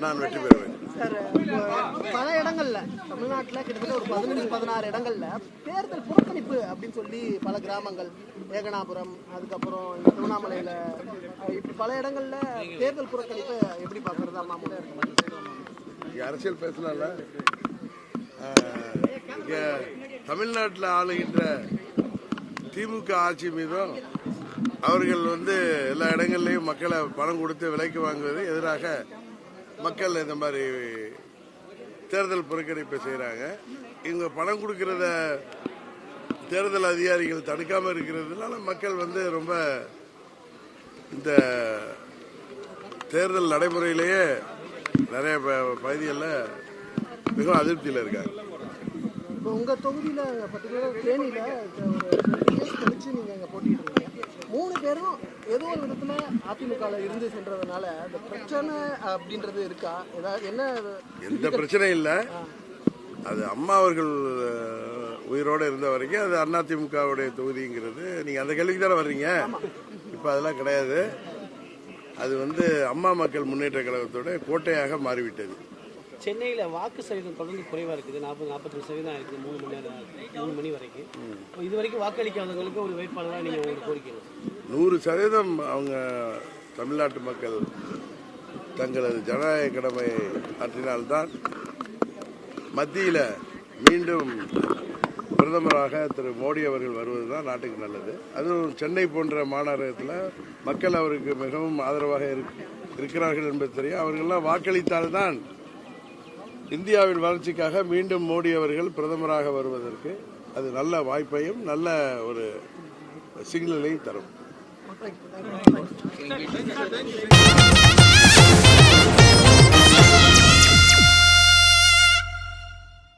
நான் வெற்றி பெறுவேன். பல இடங்கள்ல தமிழ்நாட்டில் கிட்டத்தட்ட ஒரு பதினஞ்சு பதினாறு இடங்கள்ல தேர்தல் புறக்கணிப்பு அப்படின்னு சொல்லி பல கிராமங்கள் ஏகனாபுரம் அதுக்கப்புறம் இந்த திருவண்ணாமலையில இப்படி பல இடங்கள்ல தேர்தல் புறக்கணிப்பு எப்படி பார்க்கறது அம்மா இங்க அரசியல் பேசலாம்ல. தமிழ்நாட்டில் ஆளுகின்ற திமுக ஆட்சி மீதும் அவர்கள் வந்து எல்லா இடங்கள்லையும் மக்களை பணம் கொடுத்து விலைக்கு வாங்குவது எதிராக மக்கள் இந்த மாதிரி தேர்தல் புறக்கணிப்பை செய்கிறாங்க இவங்க பணம் கொடுக்கறத தேர்தல் அதிகாரிகள் தடுக்காம இருக்கிறதுனால மக்கள் வந்து ரொம்ப இந்த தேர்தல் நடைமுறையிலேயே நிறைய பகுதிகளில் மிகவும் அதிருப்தியில் இருக்காங்க. உங்க தொகுதியில விதத்துல அதிமுகவில் இருந்து சென்றதுனால அந்த பிரச்சனை அப்படின்றது இருக்கா? ஏதாவது என்ன எந்த பிரச்சனையும் இல்லை. அது அம்மா அவர்கள் உயிரோட இருந்த வரைக்கும் அது அதிமுகவுடைய தொகுதிங்கிறது. நீங்க அந்த கேள்விக்கு தானே வர்றீங்க? இப்ப அதெல்லாம் கிடையாது. அது வந்து அம்மா மக்கள் முன்னேற்ற கழகத்தோட கோட்டையாக மாறிவிட்டது. சென்னையில் வாக்கு சதவீதம் தொடர்ந்து குறைவாக இருக்குது. நாற்பது நாற்பத்தஞ்சு சதவீதம் இருக்குது மூணு மணி நேரம் மூணு மணி வரைக்கும். இப்போ இது வரைக்கும் வாக்களிக்காதவங்களுக்கு ஒரு வேட்பாளராக நீங்கள் உங்களுக்கு கோரிக்கை நூறு சதவீதம் அவங்க தமிழ்நாட்டு மக்கள் தங்களது ஜனநாயக கடமையை ஆற்றினால்தான் மத்தியில் மீண்டும் பிரதமராக திரு மோடி அவர்கள் வருவது தான் நாட்டுக்கு நல்லது. அதுவும் சென்னை போன்ற மாநகரத்தில் மக்கள் அவருக்கு மிகவும் ஆதரவாக இருக்- இருக்கிறார்கள் என்பது தெரியும். அவர்கள்லாம் வாக்களித்தால்தான் இந்தியாவின் வளர்ச்சிக்காக மீண்டும் மோடி அவர்கள் பிரதமராக வருவதற்கு அது நல்ல வாய்ப்பையும் நல்ல ஒரு சிக்னலையும் தரும்.